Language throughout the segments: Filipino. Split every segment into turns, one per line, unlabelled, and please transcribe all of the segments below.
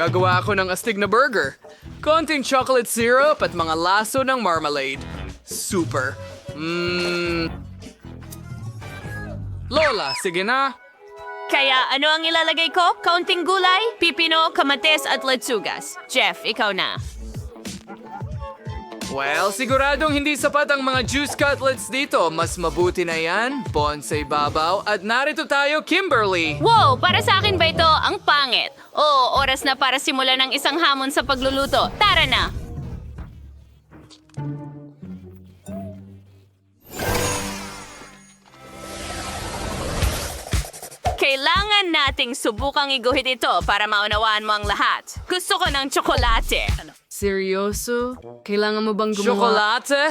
Gagawa ako ng astig na burger. Konting chocolate syrup at mga laso ng marmalade. Super. Mmm. Lola, sige na.
Kaya ano ang ilalagay ko? Kaunting gulay, pipino, kamates at letsugas. Jeff, ikaw na.
Well, siguradong hindi sapat ang mga juice cutlets dito. Mas mabuti na yan, bon sa ibabaw. At narito tayo, Kimberly.
Wow, para sa akin ba ito ang pangit? Oo, oras na para simulan ng isang hamon sa pagluluto. Tara na! Kailangan nating subukang iguhit ito para maunawaan mo ang lahat. Gusto ko ng tsokolate.
Seryoso? Kailangan mo bang gumawa?
Chocolate?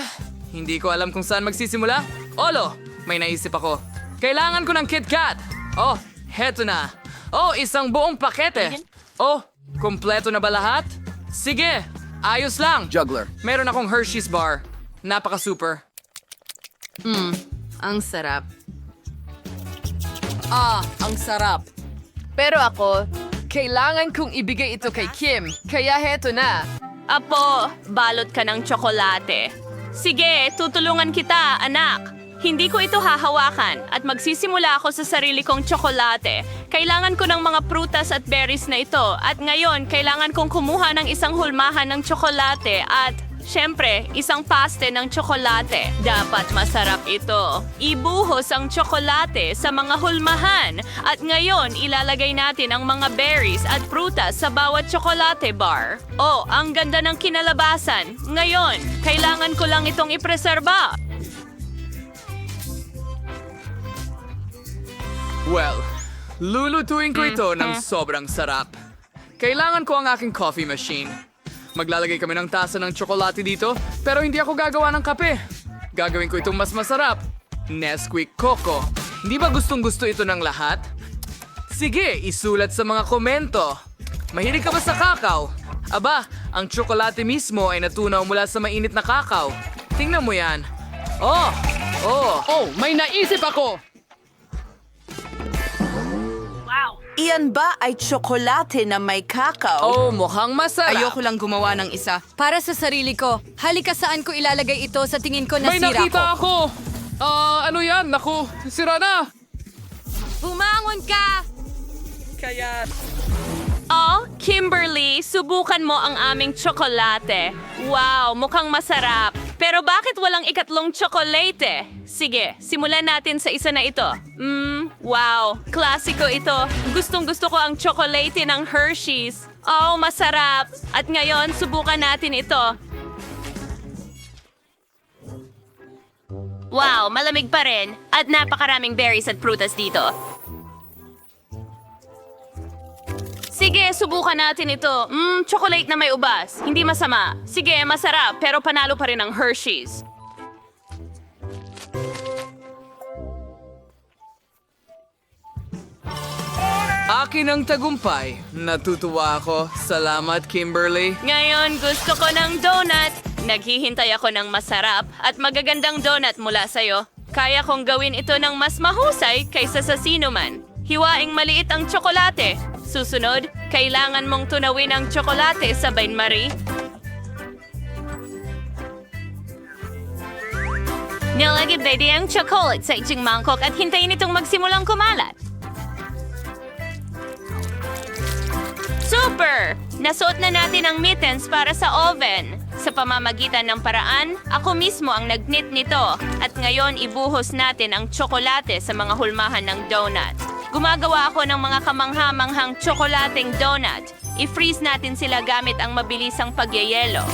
Hindi ko alam kung saan magsisimula. Olo, may naisip ako. Kailangan ko ng KitKat. Oh, heto na. Oh, isang buong pakete. Oh, kompleto na ba lahat? Sige, ayos lang.
Juggler.
Meron akong Hershey's bar. Napaka-super.
Ang sarap.
Ah, ang sarap. Pero ako, kailangan kong ibigay ito kay Kim. Kaya heto na.
Apo, balot ka ng tsokolate. Sige, tutulungan kita, anak. Hindi ko ito hahawakan at magsisimula ako sa sarili kong tsokolate. Kailangan ko ng mga prutas at berries na ito at ngayon kailangan kong kumuha ng isang hulmahan ng tsokolate at Siyempre, isang paste ng tsokolate. Dapat masarap ito. Ibuhos ang tsokolate sa mga hulmahan. At ngayon, ilalagay natin ang mga berries at prutas sa bawat tsokolate bar. Oh, ang ganda ng kinalabasan. Ngayon, kailangan ko lang itong ipreserba.
Well, lulutuin ko ito ng sobrang sarap. Kailangan ko ang aking coffee machine. Maglalagay kami ng tasa ng tsokolate dito, pero hindi ako gagawa ng kape. Gagawin ko itong mas masarap. Nesquik Coco. Hindi ba gustong gusto ito ng lahat? Sige, isulat sa mga komento. Mahilig ka ba sa kakao? Aba, ang tsokolate mismo ay natunaw mula sa mainit na kakao. Tingnan mo yan. Oh, oh,
Oh, may naisip ako!
Iyan ba ay tsokolate na may kakao?
oh, mukhang masarap.
Ayoko lang gumawa ng isa. Para sa sarili ko, halika saan ko ilalagay ito sa tingin ko
May
nasira
nakita
ko.
ako! Ah, ano yan? Naku, sira na!
Bumangon ka!
Oh, Kimberly, subukan mo ang aming tsokolate. Wow, mukhang masarap. Pero bakit walang ikatlong tsokolate? Sige, simulan natin sa isa na ito. Mmm, wow, klasiko ito. Gustong gusto ko ang tsokolate ng Hershey's. Oh, masarap. At ngayon, subukan natin ito. Wow, malamig pa rin. At napakaraming berries at prutas dito. Sige, subukan natin ito. Mmm, chocolate na may ubas. Hindi masama. Sige, masarap, pero panalo pa rin ang Hershey's.
Akin ang tagumpay. Natutuwa ako. Salamat, Kimberly.
Ngayon, gusto ko ng donut. Naghihintay ako ng masarap at magagandang donut mula sa'yo. Kaya kong gawin ito ng mas mahusay kaysa sa sino man. Hiwaing maliit ang tsokolate. Susunod, kailangan mong tunawin ang tsokolate sa bain-marie. Nilagay baby ang chocolate sa iting mangkok at hintayin itong magsimulang kumalat. Super! Nasuot na natin ang mittens para sa oven. Sa pamamagitan ng paraan, ako mismo ang nag-knit nito. At ngayon, ibuhos natin ang tsokolate sa mga hulmahan ng donut. Gumagawa ako ng mga kamangha-manghang tsokolating donut. I-freeze natin sila gamit ang mabilisang pagyayelo.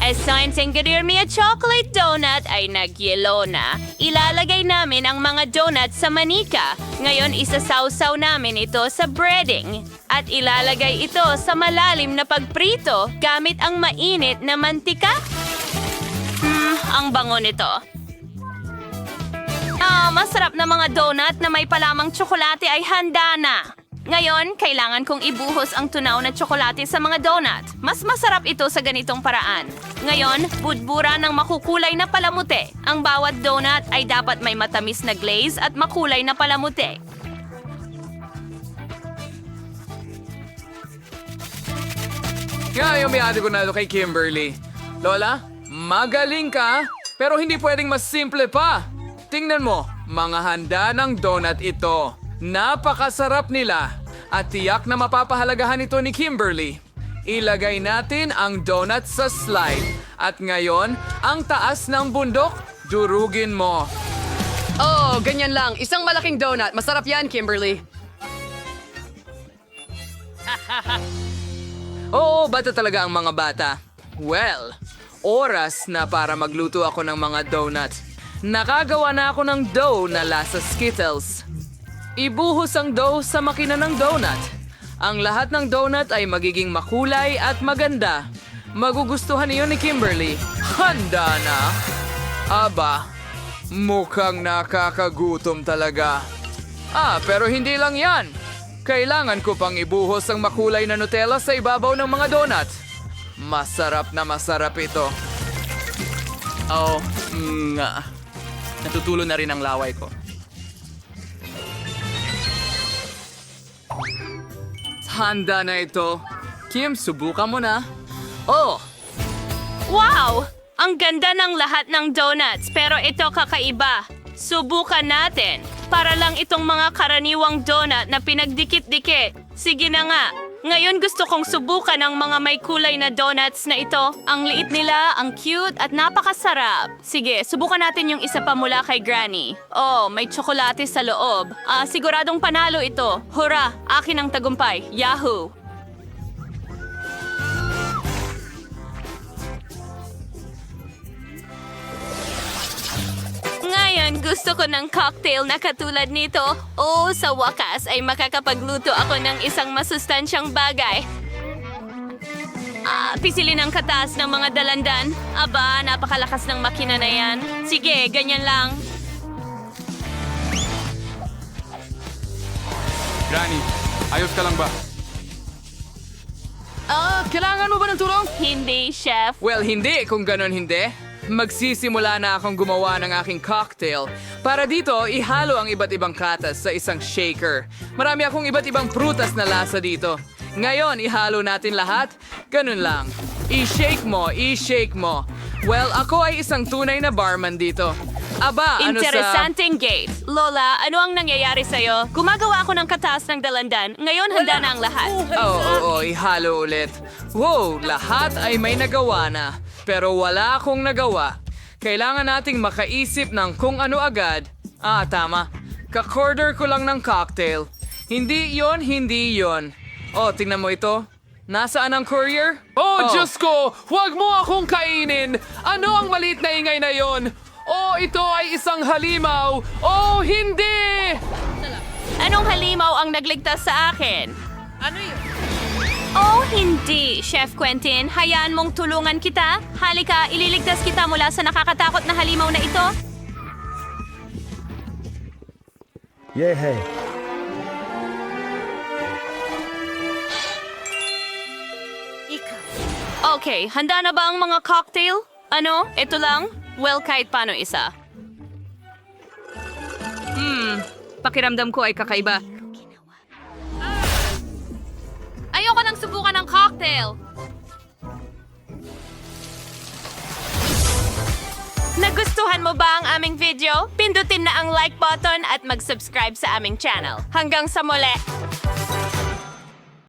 As Science Engineer Me a Chocolate Donut ay nagyelo na, ilalagay namin ang mga donut sa manika. Ngayon isasawsaw namin ito sa breading. At ilalagay ito sa malalim na pagprito gamit ang mainit na mantika. Hmm, ang bango nito. Ah, masarap na mga donut na may palamang tsokolate ay handa na. Ngayon, kailangan kong ibuhos ang tunaw na tsokolate sa mga donut. Mas masarap ito sa ganitong paraan. Ngayon, budbura ng makukulay na palamute. Ang bawat donut ay dapat may matamis na glaze at makulay na palamute.
Kaya umiyado ko na ito kay Kimberly. Lola, magaling ka, pero hindi pwedeng mas simple pa. Tingnan mo, mga handa ng donut ito. Napakasarap nila at tiyak na mapapahalagahan ito ni Kimberly. Ilagay natin ang donut sa slide. At ngayon, ang taas ng bundok, durugin mo.
Oh, ganyan lang. Isang malaking donut. Masarap yan, Kimberly.
Oo, bata talaga ang mga bata. Well, oras na para magluto ako ng mga donut. Nakagawa na ako ng dough na lasa Skittles. Ibuhos ang dough sa makina ng donut. Ang lahat ng donut ay magiging makulay at maganda. Magugustuhan niyo ni Kimberly. Handa na! Aba, mukhang nakakagutom talaga. Ah, pero hindi lang yan. Kailangan ko pang ibuhos ang makulay na Nutella sa ibabaw ng mga donut. Masarap na masarap ito. Oh, nga. Natutulo na rin ang laway ko. Handa na ito. Kim, subukan mo na. Oh,
Wow! Ang ganda ng lahat ng donuts, pero ito kakaiba. Subukan natin. Para lang itong mga karaniwang donut na pinagdikit-dikit. Sige na nga. Ngayon gusto kong subukan ang mga may kulay na donuts na ito. Ang liit nila, ang cute at napakasarap. Sige, subukan natin yung isa pa mula kay Granny. Oh, may tsokolate sa loob. Ah, siguradong panalo ito. Hurra! Akin ang tagumpay. Yahoo! Ngayon, gusto ko ng cocktail na katulad nito. O sa wakas ay makakapagluto ako ng isang masustansyang bagay. Ah, pisilin ang kataas ng mga dalandan. Aba, napakalakas ng makina na yan. Sige, ganyan lang.
Granny, ayos ka lang ba?
Ah, kailangan mo ba ng tulong?
Hindi, chef.
Well, hindi. Kung ganon hindi, magsisimula na akong gumawa ng aking cocktail. Para dito, ihalo ang iba't ibang katas sa isang shaker. Marami akong iba't ibang prutas na lasa dito. Ngayon, ihalo natin lahat. Ganun lang. I-shake mo, i-shake mo. Well, ako ay isang tunay na barman dito. Aba, ano sa...
Interesanteng gate. Lola, ano ang nangyayari sa'yo? Gumagawa ako ng kataas ng dalandan. Ngayon, handa na ang lahat.
Oo, oo, oo, ihalo ulit. Wow, lahat ay may nagawa na. Pero wala akong nagawa. Kailangan nating makaisip ng kung ano agad. Ah, tama. Kakorder ko lang ng cocktail. Hindi yon, hindi yon. Oh, tingnan mo ito. Nasaan ang courier?
Oh, Diyos ko! Huwag mo akong kainin! Ano ang maliit na ingay na yon? Oh, ito ay isang halimaw! Oh, hindi!
Anong halimaw ang nagligtas sa akin? Ano yun? Oh, hindi, Chef Quentin. Hayaan mong tulungan kita. Halika, ililigtas kita mula sa nakakatakot na halimaw na ito.
Yeah, hey.
Okay, handa na ba ang mga cocktail? Ano? Ito lang? Well, kahit paano isa. Hmm, pakiramdam ko ay kakaiba. Subukan ng cocktail. Nagustuhan mo ba ang aming video? Pindutin na ang like button at mag-subscribe sa aming channel. Hanggang sa muli!